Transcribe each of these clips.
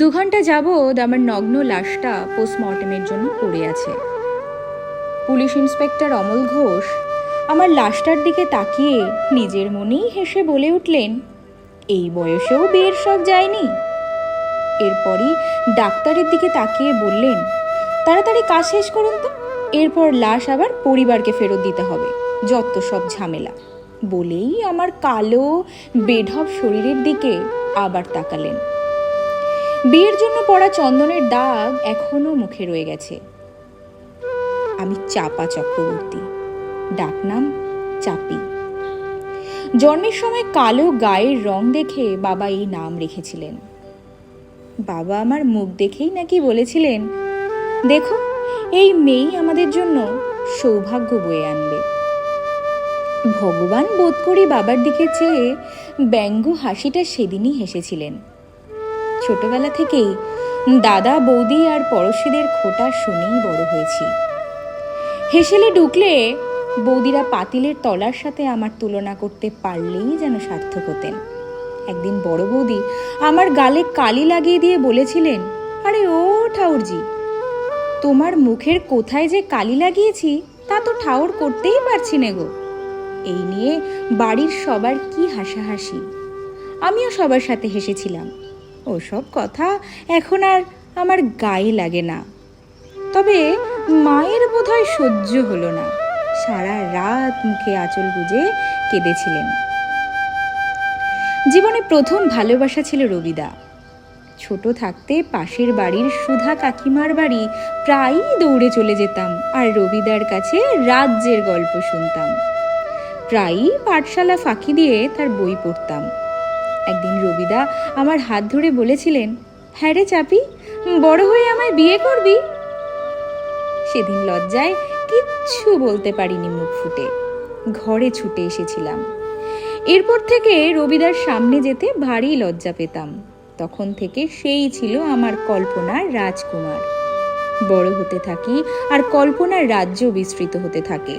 দু ঘণ্টা যাবৎ আমার নগ্ন লাশটা পোস্টমর্টেমের জন্য পড়ে আছে। পুলিশ ইন্সপেক্টর অমল ঘোষ আমার লাশটার দিকে তাকিয়ে নিজের মনেই হেসে বলে উঠলেন, এই বয়সেও বিয়ের শখ যায়নি। এরপরই ডাক্তারের দিকে তাকিয়ে বললেন, তাড়াতাড়ি কাজ শেষ করুন তো, এরপর লাশ আবার পরিবারকে ফেরত দিতে হবে, যত সব ঝামেলা। বলেই আমার কালো, বেঢপ শরীরের দিকে আবার তাকালেন। বিয়ের জন্য পড়া চন্দনের দাগ এখনও মুখে রয়ে গেছে। আমি চাপা চক্রবর্তী, ডাকনাম চাপি। জন্মের সময় কালো গায়ের রং দেখে বাবা এই নাম রেখেছিলেন। বাবা আমার মুখ দেখেই নাকি বলেছিলেন, দেখো, এই মেয়েই আমাদের জন্য সৌভাগ্য বয়ে আনবে। ভগবান বোধ করি বাবার দিকে চেয়ে ব্যঙ্গ হাসিটা সেদিনই হেসেছিলেন। ছোটবেলা থেকেই দাদা, বৌদি আর পড়শিদের খোটা শুনেই বড় হয়েছি। হেসেলে ঢুকলে বৌদিরা পাতিলের তলার সাথে আমার তুলনা করতে পারলেই যেন সার্থক হতেন। একদিন বড় বৌদি আমার গালে কালি লাগিয়ে দিয়ে বলেছিলেন, আরে ও ঠাউরজি তোমার মুখের কোথায় যে কালি লাগিয়েছি তা তো ঠাউর করতেই পারছি না গো। এই নিয়ে বাড়ির সবার কি হাসাহাসি। আমিও সবার সাথে হেসেছিলাম। ওসব কথা এখন আর আমার গায়ে লাগে না। তবে মায়ের বোধহয় সহ্য হলো না। সারা রাত মুখে আঁচল গুজে কেঁদেছিলেন। জীবনে প্রথম ভালোবাসা ছিল রবিদা। ছোট থাকতে পাশের বাড়ির সুধা কাকিমার বাড়ি প্রায়ই দৌড়ে চলে যেতাম আর রবিদার কাছে রাজ্যের গল্প শুনতাম। প্রায়ই পাঠশালা ফাঁকি দিয়ে তার বই পড়তাম। একদিন রবিদা আমার হাত ধরে বলেছিলেন হ্যাঁ রে চাপি, বড় হয়ে আমায় বিয়ে করবি? সেদিন লজ্জায় কিচ্ছু বলতে পারিনি মুখ ফুটে। ঘরে ছুটে এসেছিলাম। এরপর থেকে রবিদার সামনে যেতে ভারী লজ্জা পেতাম। তখন থেকে সেই ছিল আমার কল্পনার রাজকুমার। বড় হতে থাকি আর কল্পনার রাজ্য বিস্তৃত হতে থাকে।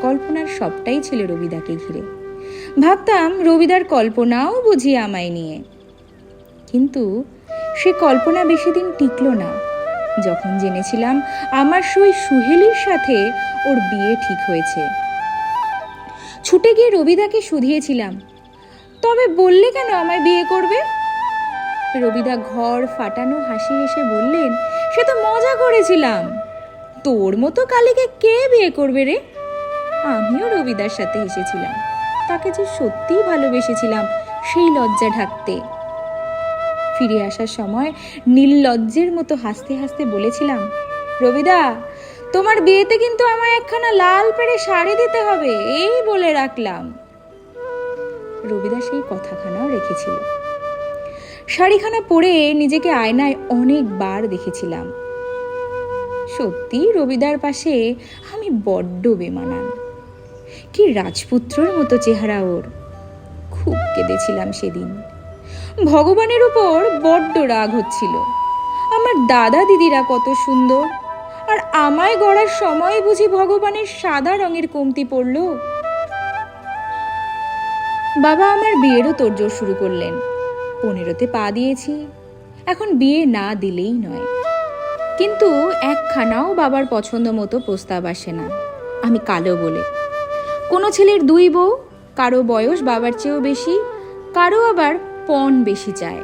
কল্পনার সবটাই ছিল রবিদাকে ঘিরে। ভাবতাম রবিদার কল্পনাও বুঝি আমায় নিয়ে। কিন্তু সে কল্পনা বেশি দিন টিকল না। যখন জেনেছিলাম আমার সই সুহেলির সাথে ওর বিয়ে ঠিক হয়েছে। ছুটে গিয়ে রবিদাকে শুধিয়েছিলাম, তবে বললে কেন আমায় বিয়ে করবে? রবিদা ঘর ফাটানো হাসি হেসে বললেন, সে তো মজা করেছিলাম। তোর মতো কালীকে কে বিয়ে করবে রে? আমিও রবিদার সাথে হেসেছিলাম। তাকে যে সত্যিই ভালোবেসেছিলাম, সেই লজ্জা ঢাকতে। ফিরে আসার সময় নীললজ্জের মতো হাসতে হাসতে বলেছিলাম, রবিদা, তোমার বিয়েতে কিন্তু আমায় একখানা লাল পেড়ে শাড়ি দিতে হবে, এই বলে রাখলাম। রবিদা সেই কথাখানাও রেখেছিল। শাড়িখানা পরে নিজেকে আয়নায় অনেকবার দেখেছিলাম। সত্যি রবিদার পাশে আমি বড্ড বেমানান। কি রাজপুত্রর মতো চেহারা ওর। খুব কেঁদেছিলাম সেদিন। ভগবানের উপর বড্ড রাগ হচ্ছিল। আমার দাদা দিদিরা কত সুন্দর। আর আমায় গড়ার সময় বুঝি ভগবানের সাদা রঙের কমতি পড়ল। বাবা আমার বিয়েরও তোড়জোড় শুরু করলেন। পনেরোতে পা দিয়েছি। এখন বিয়ে না দিলেই নয়। কিন্তু একখানাও বাবার পছন্দ মতো প্রস্তাব আসে না। আমি কালো বলে কোনো ছেলের দুই বউ, কারও বয়স বাবার চেয়েও বেশি, কারও আবার পণ বেশি চায়।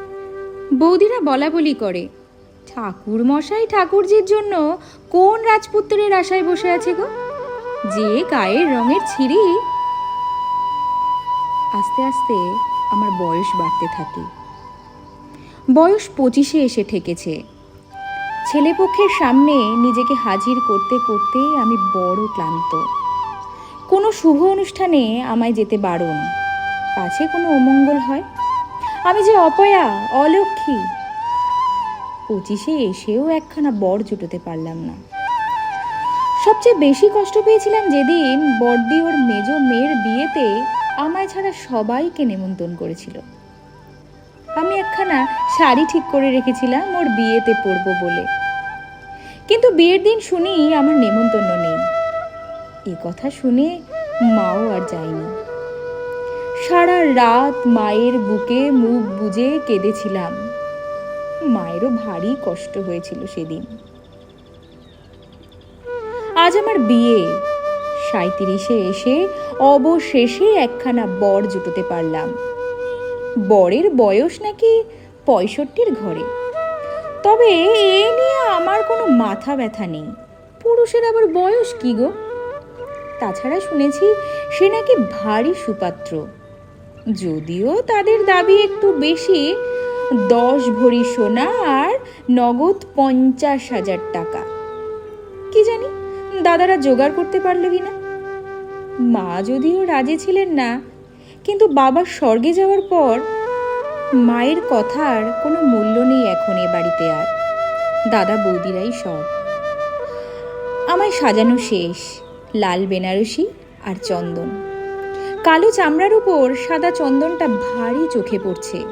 বৌদিরা বলা বলি করে, ঠাকুর মশাই ঠাকুরজির জন্য কোন রাজপুত্রের আশায় বসে আছে গো? যে গায়ের রঙের ছিঁড়ি আস্তে আস্তে আমার বয়স বাড়তে থাকে। বয়স পঁচিশে এসে ঠেকেছে। ছেলেপক্ষের সামনে নিজেকে হাজির করতে করতে আমি বড় ক্লান্ত। কোনো শুভ অনুষ্ঠানে আমায় যেতে বারণ। পাছে কোনো অমঙ্গল হয়? আমি যে অপয়া অলক্ষী পঁচিশে এসেও একখানা বর জুটোতে পারলাম না। সবচেয়ে বেশি কষ্ট পেয়েছিলাম যেদিন বড়দি ওর মেজ মেয়ের বিয়েতে আমায় ছাড়া সবাইকে নেমন্তন্ন করেছিল। আমি একখানা শাড়ি ঠিক করে রেখেছিলাম ওর বিয়েতে পরবো বলে। কিন্তু বিয়ের দিন শুনি আমার নেমন্তন্ন নেই। এ কথা শুনে মাও আর যায়নি। সারা রাত মায়ের বুকে মুখ বুজে কেঁদেছিলাম। মায়েরও ভারী কষ্ট হয়েছিল সেদিন। আজ আমার বিয়ে। সাঁত্রিশে এসে অবশেষে একখানা বর জুটোতে পারলাম। বরের বয়স নাকি পঁয়ষট্টির ঘরে। তবে এ নিয়ে আমার কোনো মাথা ব্যথা নেই। পুরুষের আবার বয়স কি গো? তাছাড়া শুনেছি সে নাকি ভারী সুপাত্র। যদিও তাদের দাবি একটু বেশি, দশ ভরি সোনা আর নগদ পঞ্চাশ হাজার টাকা। কি জানি, দাদারা জোগাড় করতে পারল কিনা মা যদিও রাজি ছিলেন না, কিন্তু বাবা স্বর্গে যাওয়ার পর মায়ের কথার কোনো মূল্য নেই এখন এ বাড়িতে আর। দাদা বৌদিরাই সব। আমায় সাজানো শেষ। লাল বেনারসি আর চন্দন। কালো চামড়ার উপর সাদা চন্দনটা ভারী চোখে পড়ছে।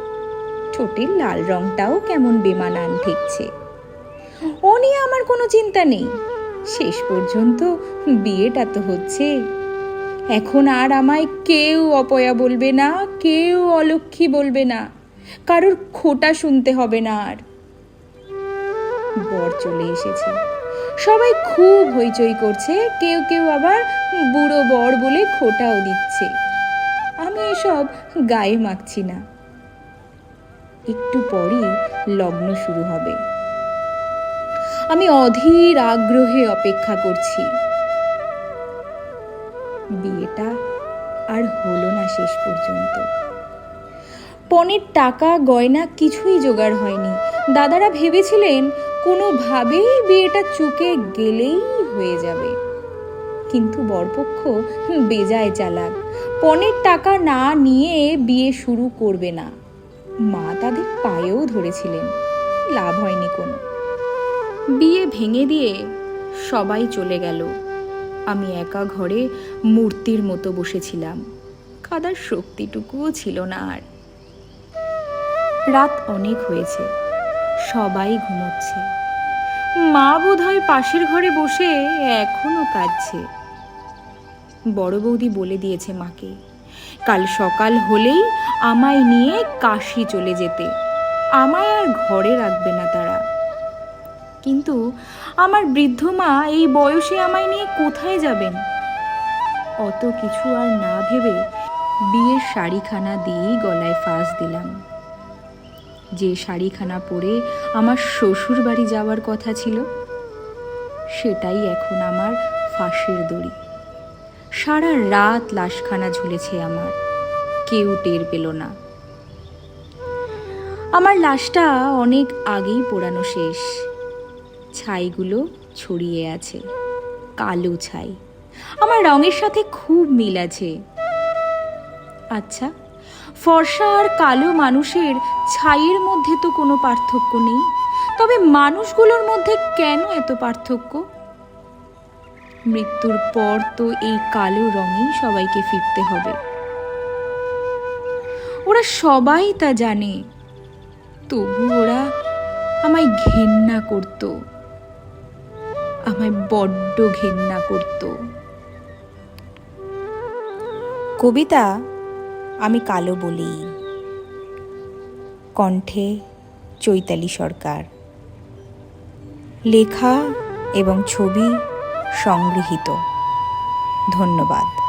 ঠোঁটের লাল রংটাও কেমন বেমানান ঠেকছে। ও নিয়ে আমার কোনো চিন্তা নেই। শেষ পর্যন্ত বিয়েটা তো হচ্ছে। এখন আর আমায় কেউ অপয়া বলবে না, কেউ অলক্ষী বলবে না। কারোর খোটা শুনতে হবে না আর। বর চলে এসেছে। সবাই খুব হইচই করছে, কেউ কেউ আবার বুড়ো বর বলে খোটাও দিচ্ছে। আমি এসব গায়ে মাখছি না। একটু পরই লগ্ন শুরু হবে। আমি অধীর আগ্রহে অপেক্ষা করছি। বিয়েটা আর হলো না শেষ পর্যন্ত। পনেরো টাকা, গয়না কিছুই জোগাড় হয়নি। দাদারা ভেবেছিলেন কোনোভাবেই বিয়েটা চুকে গেলেই হয়ে যাবে। কিন্তু বরপক্ষ বেজায় চালাক। পণের টাকা না নিয়ে বিয়ে শুরু করবে না। মা তাদের পায়েও ধরেছিলেন। লাভ হয়নি কোনো। বিয়ে ভেঙে দিয়ে সবাই চলে গেল। আমি একা ঘরে মূর্তির মতো বসেছিলাম। কাদার শক্তিটুকুও ছিল না আর। রাত অনেক হয়েছে। সবাই ঘুমোচ্ছে। মা বোধহয় পাশের ঘরে বসে এখনও কাঁদছে। বড় বৌদি বলে দিয়েছে মাকে, কাল সকাল হলেই আমায় নিয়ে কাশি চলে যেতে। আমায় আর ঘরে রাখবে না তারা। কিন্তু আমার বৃদ্ধ মা এই বয়সে আমায় নিয়ে কোথায় যাবেন? অত কিছু আর না ভেবে বিয়ের শাড়িখানা দিয়েই গলায় ফাঁস দিলাম। যে শাড়িখানা পরে আমার শ্বশুর বাড়ি যাওয়ার কথা ছিল, সেটাই এখন আমার ফাঁসের দড়ি। সারা রাত লাশখানা ঝুলেছে আমার, কেউ টের পেল না। আমার লাশটা অনেক আগেই পোড়ানো শেষ। ছাইগুলো ছড়িয়ে আছে, কালো ছাই। আমার রঙের সাথে খুব মিল আছে। আচ্ছা ফর্সা আর কালো মানুষের ছাইয়ের মধ্যে তো কোনো পার্থক্য নেই। তবে মানুষগুলোর মধ্যে কেন এত পার্থক্য? মৃত্যুর পর তো এই কালো রঙেই সবাইকে ফিরতে হবে। ওরা সবাই তা জানে। তবু ওরা আমায় ঘেন্না করত। আমায় বড্ড ঘেন্না করত। কবিতা আমি কালো বলি। কণ্ঠে চৈতালি সরকার। লেখা এবং ছবি সংগৃহীত। ধন্যবাদ।